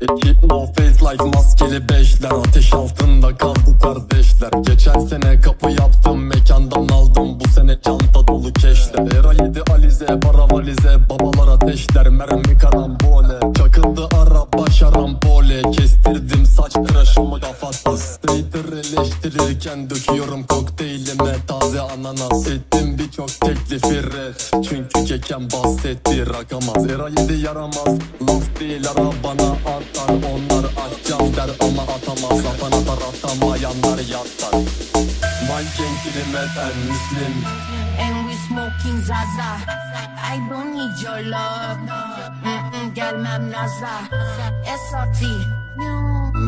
Ekip no face like maskeli beşler Ateş altında kaldı kardeşler. Geçen sene kapı yaptım mekandan aldım. Bu sene çanta dolu keşler. Era yedi alize para valize Babalar ateşler. Mermi karambole Çakıldı araba şarambole Kestirdim eleştirirken döküyorum kokteylime. Taze ananas ettim birçok teklifi red Çünkü keken bahsetti rakamaz. Era yedi yaramaz. Laf değil ara bana atar. Onlar atacağım der ama atamaz. Atan atar atamayanlar yatar. Manken kilimet en müslim and we smoking Zaza. I don't need your love. Mm-mm, gelmem naza. SRT.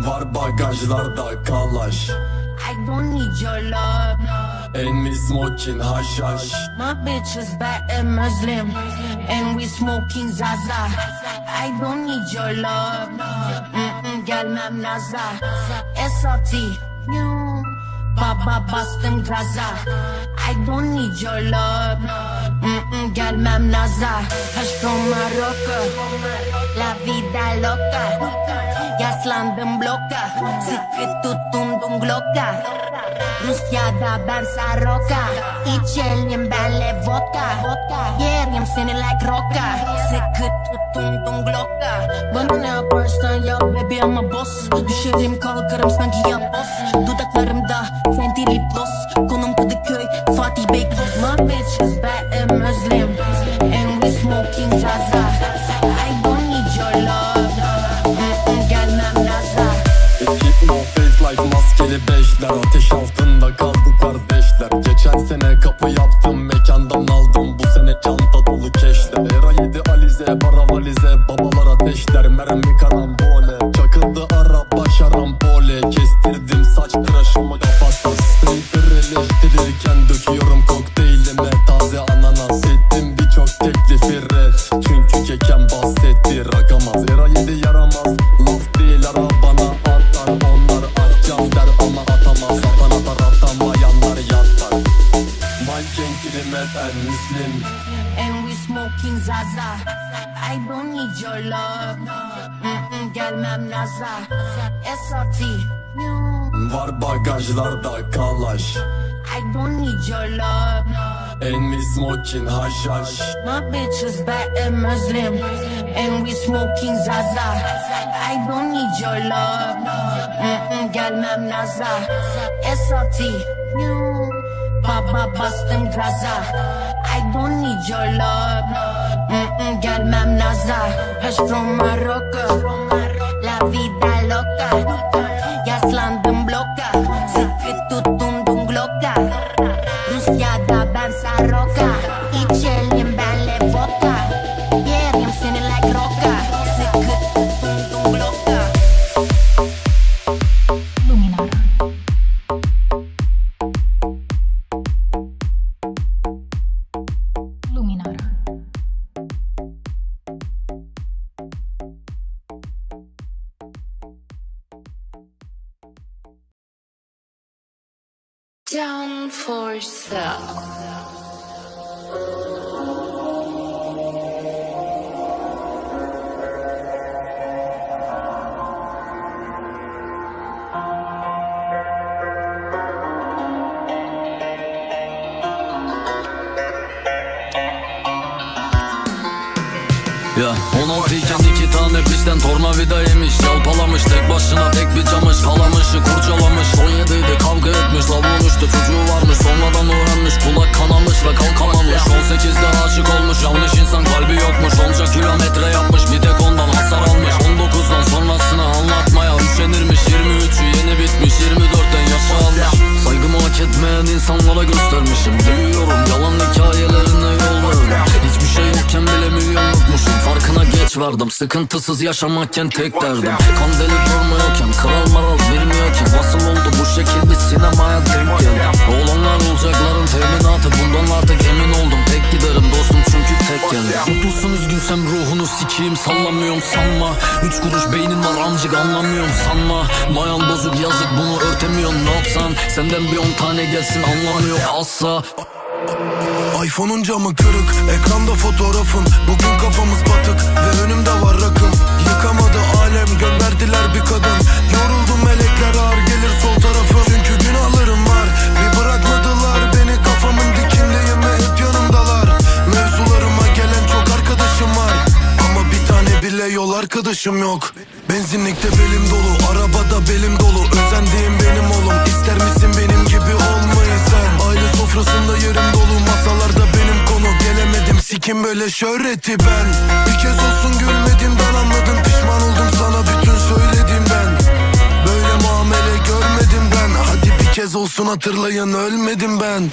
Var bagajlarda kalaş I don't need your love. En mi smoking haşhaş My bitch is bad and Muslim, and we smoking Zaza. I don't need your love. Mm-mm, gelmem naza. SRT. You. Baba bastım gaza. I don't need your love. Mm-mm, gelmem naza. From Morocco. La vida loca. Yaslandım bloka. Sıkı tutundum gloka. Rusya'da ben Saroka İçelim benle vodka Yerim seni like roka Sıkı tutundum gloka Bana ne yaparsan yap baby ama boss Düşerim kalkarım sanki ya boss Dudaklarımda Fenty lip gloss Konum Kadıköy Fatih Bey My bitch is bad and Muslim And we smoking Zaza. I don't need your love Gelmem naza Ekip no face like maskeli beşler. Ateş altında kaldı kardeşler. Geçen sene kapı yaptım mekandan aldım. Bu sene çanta dolu keşler. Era yedi alize para valize. Babalar ateşler mermi karambole Çakıldı araba şarambole Kestirdim saç tıraşımı Straight'ır eleştirirken döküyorum kokteylime Taze ananas ettim birçok teklifi red Çünkü keken bahsetti rakamaz Era yedi yaramaz Laf değil atar Onlar atacağım ama atamaz Atan atar atamayanlar yatar Manken kilimet en müslim and we smoking Zaza. I don't need your love. Mm-mm, gelmem naza. SRT. Var bagajlarda kalaş I don't need your love. En mi smoking haşhaş My bitch is bad and Muslim, and we smoking Zaza. I don't need your love. Mm-mm, gelmem naza. SRT. You. Baba bastım gaza. I don't need your love. Mm-mm, gelmem naza. Hush from Morocco. La vida Rusya'da ben Saroka. Down for sale. Ya 16 iken iki tane pistten tornavida yemiş. Yalpalamış tek başına tek bir camış. Kalamışı kurcalamış. 17 idi kavga etmiş Vardım sıkıntısız yaşamakken tek derdim. Kan deli durmuyorken kral maral bilmiyorken Nasıl oldu bu şekil bir sinemaya denk geldim. Olanlar olacakların teminatı bundan artık emin oldum. Tek giderim dostum çünkü tek geldim. Mutlusun üzgünsem ruhunu sikeyim. Sallamıyorum sanma. Üç kuruş beynin var amcık anlamıyorum sanma. Mayan bozuk yazık bunu örtemiyorsun ne yapsan? Senden bir on tane gelsin anlamıyor. Asla iPhone'un camı kırık Ekranda fotoğrafın. Bugün kafamız batık Ve önümde var rakım. Yıkamadı alem Gönderdiler bir kadın. Yoruldum melekler ağır gelir sol tarafım Çünkü günahlarım var Bir bırakmadılar beni. Kafamın dikindeyim ve hep yanımdalar. Mevzularıma gelen çok arkadaşım var. Ama bir tane bile yol arkadaşım yok. Benzinlikte belim dolu Arabada belim dolu. Özendiğim benim oğlum. İster misin benim gibi Aile sofrasında yerim dolu Masalarda benim konu. Gelemedim sikim böyle şöhreti ben. Bir kez olsun gülmediğimden anladın Pişman oldum sana bütün söylediğimden Böyle muamele görmedim ben. Hadi bir kez olsun hatırlayın ölmedim ben